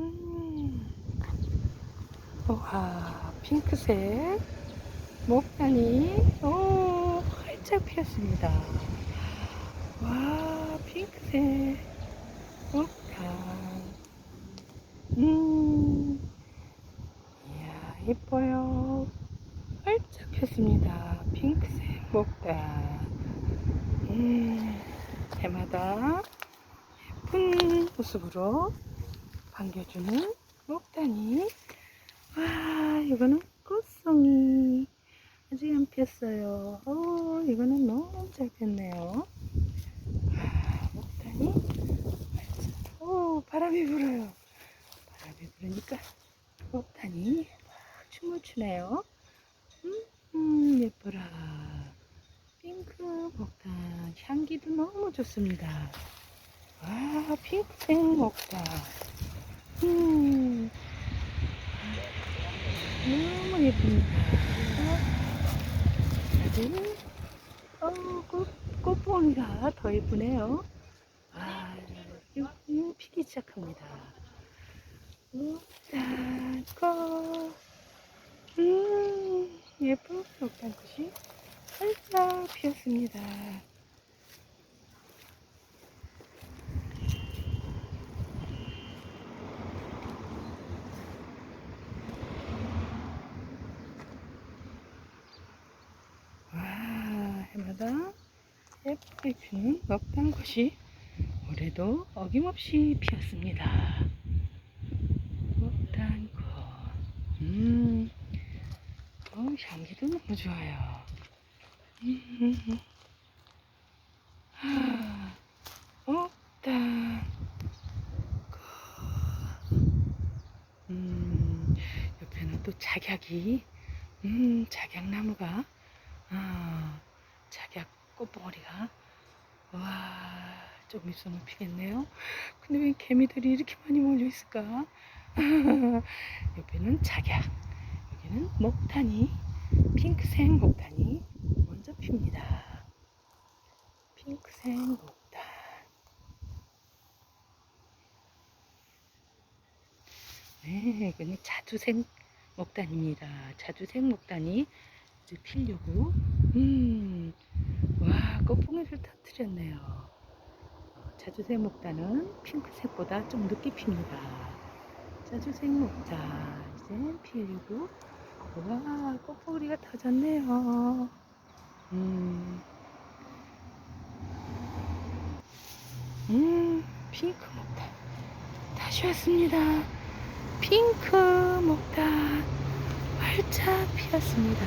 음. 와, 핑크색 목단이 오, 활짝 피었습니다. 와, 핑크색 목단. 음, 이야, 예뻐요. 활짝 폈습니다. 핑크색 목단. 음, 해마다 예쁜 모습으로 반겨주는 목단이. 와, 이거는 꽃송이. 아직 안 폈어요. 어, 이거는 너무 잘 폈네요. 와, 목단이. 오, 바람이 불어요. 바람이 불으니까 목단이 막 춤을 추네요. 음, 음, 예뻐라. 핑크 목단. 향기도 너무 좋습니다. 와, 핑크색 목단. 음, 너무 예쁩니다. 아주, 어, 꽃, 꽃봉이가 더 예쁘네요. 아, 지금 피기 시작합니다. 목단 꽃. 음, 예쁜 목단 꽃이 활짝 피었습니다. 와, 해마다 예쁘게 피는 먹단꽃이 올해도 어김없이 피었습니다. 먹단꽃. 음, 어, 향기도 너무 좋아요. 음, 아, 먹단. 음, 옆에는 또 작약이, 음, 작약나무가, 아, 작약 꽃봉오리가, 와, 좀 있으면 피겠네요. 근데 왜 개미들이 이렇게 많이 몰려 있을까? 옆에는 작약, 여기는 목탄이, 핑크색 목탄이 먼저 핍니다. 핑크색 목탄. 네, 이거는 자두색 목단입니다. 자두색 목단이 이제 피려고. 음, 와, 꽃봉이를 터뜨렸네요. 어, 자주색 목단은 핑크색보다 좀 늦게 핍니다. 자주색 목단, 이제 피려고. 와, 꽃봉이가 터졌네요. 음, 음, 핑크 목단. 다시 왔습니다. 핑크 목단 활짝 피었습니다.